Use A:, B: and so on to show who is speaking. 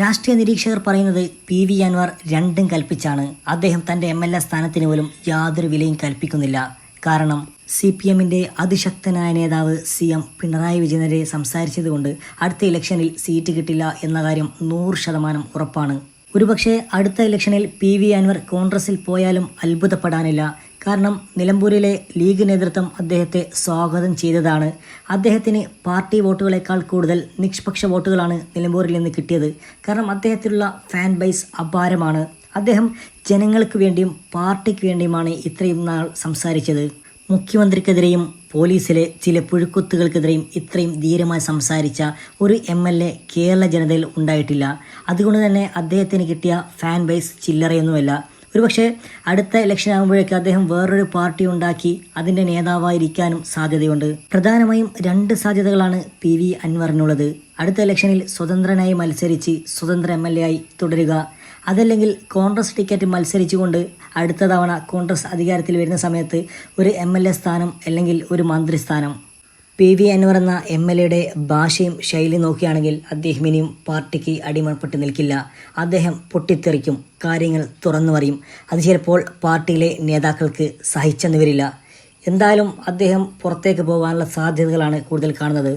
A: രാഷ്ട്രീയ നിരീക്ഷകർ പറയുന്നത് പി വി അൻവർ രണ്ടും കൽപ്പിച്ചാണ്. അദ്ദേഹം തന്റെ എം എൽ എ സ്ഥാനത്തിന് പോലും യാതൊരു വിലയും കൽപ്പിക്കുന്നില്ല. കാരണം സി പി എമ്മിന്റെ അതിശക്തനായ നേതാവ് സി എം പിണറായി വിജയനെതിരെ സംസാരിച്ചതുകൊണ്ട് അടുത്ത ഇലക്ഷനിൽ സീറ്റ് കിട്ടില്ല എന്ന കാര്യം നൂറ് ശതമാനം ഉറപ്പാണ്. ഒരുപക്ഷെ അടുത്ത ഇലക്ഷനിൽ പി വി അൻവർ കോൺഗ്രസിൽ പോയാലും അത്ഭുതപ്പെടാനില്ല. കാരണം നിലമ്പൂരിലെ ലീഗ് നേതൃത്വം അദ്ദേഹത്തെ സ്വാഗതം ചെയ്തതാണ്. അദ്ദേഹത്തിന് പാർട്ടി വോട്ടുകളേക്കാൾ കൂടുതൽ നിഷ്പക്ഷ വോട്ടുകളാണ് നിലമ്പൂരിൽ നിന്ന് കിട്ടിയത്. കാരണം അദ്ദേഹത്തിലുള്ള ഫാൻ ബൈസ് അപാരമാണ്. അദ്ദേഹം ജനങ്ങൾക്ക് വേണ്ടിയും പാർട്ടിക്ക് വേണ്ടിയുമാണ് ഇത്രയും നാൾ സംസാരിച്ചത്. മുഖ്യമന്ത്രിക്കെതിരെയും പോലീസിലെ ചില പുഴുക്കുത്തുകൾക്കെതിരെയും ഇത്രയും ധീരമായി സംസാരിച്ച ഒരു എം എൽ എ കേരള ജനതയിൽ ഉണ്ടായിട്ടില്ല. അതുകൊണ്ട് തന്നെ അദ്ദേഹത്തിന് കിട്ടിയ ഫാൻ ബൈസ് ചില്ലറയൊന്നുമല്ല. ഒരുപക്ഷെ അടുത്ത ഇലക്ഷൻ ആകുമ്പോഴേക്കും അദ്ദേഹം വേറൊരു പാർട്ടി ഉണ്ടാക്കി അതിന്റെ നേതാവായിരിക്കാനും സാധ്യതയുണ്ട്. പ്രധാനമായും രണ്ട് സാധ്യതകളാണ് പി വി അൻവറിനുള്ളത്. അടുത്ത ഇലക്ഷനിൽ സ്വതന്ത്രനായി മത്സരിച്ച് സ്വതന്ത്ര എം എൽ എ ആയി തുടരുക. അതല്ലെങ്കിൽ കോൺഗ്രസ് ടിക്കറ്റ് മത്സരിച്ചുകൊണ്ട് അടുത്ത തവണ കോൺഗ്രസ് അധികാരത്തിൽ വരുന്ന സമയത്ത് ഒരു എം എൽ എ സ്ഥാനം അല്ലെങ്കിൽ ഒരു മന്ത്രിസ്ഥാനം. പി വി അൻവർ എന്ന എം എൽ എയുടെ ഭാഷയും ശൈലി നോക്കുകയാണെങ്കിൽ അദ്ദേഹം ഇനിയും പാർട്ടിക്ക് അടിമപ്പെട്ട് നിൽക്കില്ല. അദ്ദേഹം പൊട്ടിത്തെറിക്കും കാര്യങ്ങൾ തുറന്നു പറയും. അത് ചിലപ്പോൾ പാർട്ടിയിലെ നേതാക്കൾക്ക് സഹിച്ചെന്ന് വരില്ല. എന്തായാലും അദ്ദേഹം പുറത്തേക്ക് പോകാനുള്ള സാധ്യതകളാണ് കൂടുതൽ കാണുന്നത്.